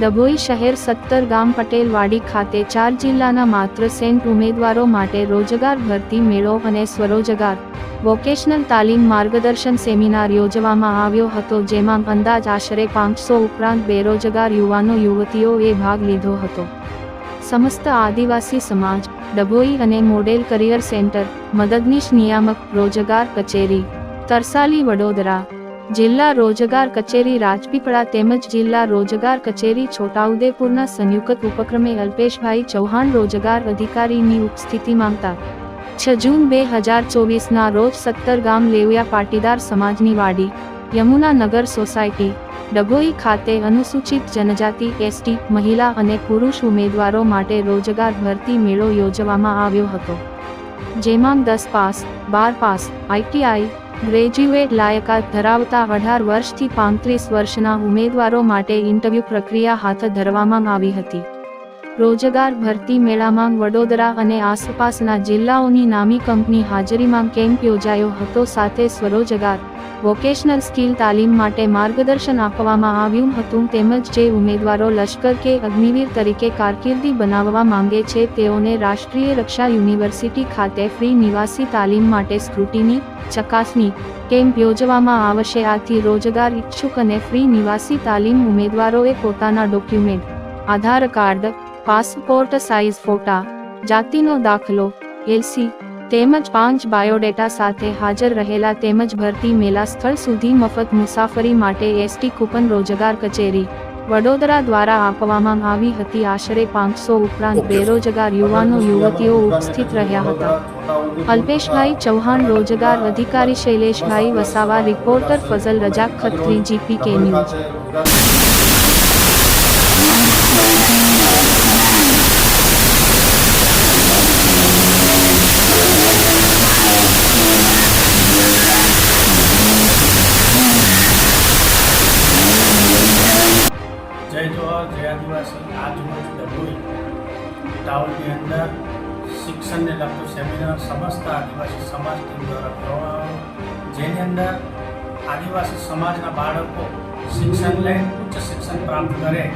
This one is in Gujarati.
ડભોઈ શહેર સત્તર ગામ પટેલવાડી ખાતે ચાર જિલ્લાના માત્ર સેન્ટ ઉમેદવારો માટે રોજગાર ભરતી મેળો અને સ્વરોજગાર વોકેશનલ તાલીમ માર્ગદર્શન સેમિનાર યોજવામાં આવ્યો હતો જેમાં અંદાજ આશરે પાંચસો ઉપરાંત બેરોજગાર યુવાનો, યુવતીઓએ ભાગ લીધો હતો. સમસ્ત આદિવાસી સમાજ ડભોઈ અને મોડેલ કરિયર સેન્ટર, મદદનીશ નિયામક રોજગાર કચેરી, તરસાલી વડોદરા જિલ્લા રોજગાર કચેરી રાજપીપળા તેમજ જિલ્લા રોજગાર કચેરી છોટાઉદેપુરના સંયુક્ત ઉપક્રમે અલ્પેશભાઈ ચૌહાણ રોજગાર અધિકારીની ઉપસ્થિતિ માંગતા છ જૂન બે હજાર ચોવીસના રોજ સત્તર ગામ લેવયા પાટીદાર સમાજની વાડી યમુનાનગર સોસાયટી, ડભોઈ ખાતે અનુસૂચિત જનજાતિ એસટી, મહિલા અને પુરુષ ઉમેદવારો માટે રોજગાર ભરતી મેળો યોજવામાં આવ્યો હતો. જેમાં દસ પાસ, બાર પાસ આઈટીઆઈ ગ્રેજ્યુએટ લાયકાત ધરાવતા અઢાર વર્ષથી પાંત્રીસ વર્ષના ઉમેદવારો માટે ઇન્ટરવ્યૂ પ્રક્રિયા હાથ ધરવામાં આવી હતી. રોજગાર ભરતી મેળામાં વડોદરા અને આસપાસના જિલ્લાઓની નામી કંપની હાજરીમાં કેમ્પ યોજાયો હતો, સાથે સ્વરોજગાર વોકેશનલ સ્કિલ તાલીમ માટે માર્ગદર્શન આપવામાં આવ્યું હતું તેમજ જે ઉમેદવારો લશ્કર કે અગ્નિવીર તરીકે કારકિર્દી બનાવવા માંગે છે તેઓને રાષ્ટ્રીય રક્ષા યુનિવર્સિટી ખાતે ફ્રી નિવાસી તાલીમ માટે સ્ક્રુટીની, ચકાસણી, કેમ્પ યોજવામાં આવશે. આથી રોજગાર ઇચ્છુક અને ફ્રી નિવાસી તાલીમ ઉમેદવારોએ પોતાના document, Aadhaar card, passport size ફોટા, જાતિનો દાખલો, એલસી તેમજ પાંચ બાયોડેટા સાથે હાજર રહેલા તેમજ ભરતી મેલા સ્થળ સુધી મફત મુસાફરી માટે એસટી કૂપન રોજગાર કચેરી વડોદરા દ્વારા આપવામાં આવી હતી. આશરે પાંચસો ઉપરાંત બેરોજગાર યુવાનો યુવતીઓ ઉપસ્થિત રહ્યા હતા. અલ્પેશભાઈ ચૌહાણ રોજગાર અધિકારી Shaileshbhai Vasava reporter Fazal Rajak Khatri GP K news Johar જય આદિવાસી આજ રોજ ડભોઈ ટાઉનની અંદર શિક્ષણને લગતો સેમિનાર સમસ્ત આદિવાસી સમાજ ટીમ દ્વારા કરવામાં જેની અંદર આદિવાસી સમાજના બાળકો શિક્ષણ લઈ ઉચ્ચ શિક્ષણ પ્રાપ્ત કરે.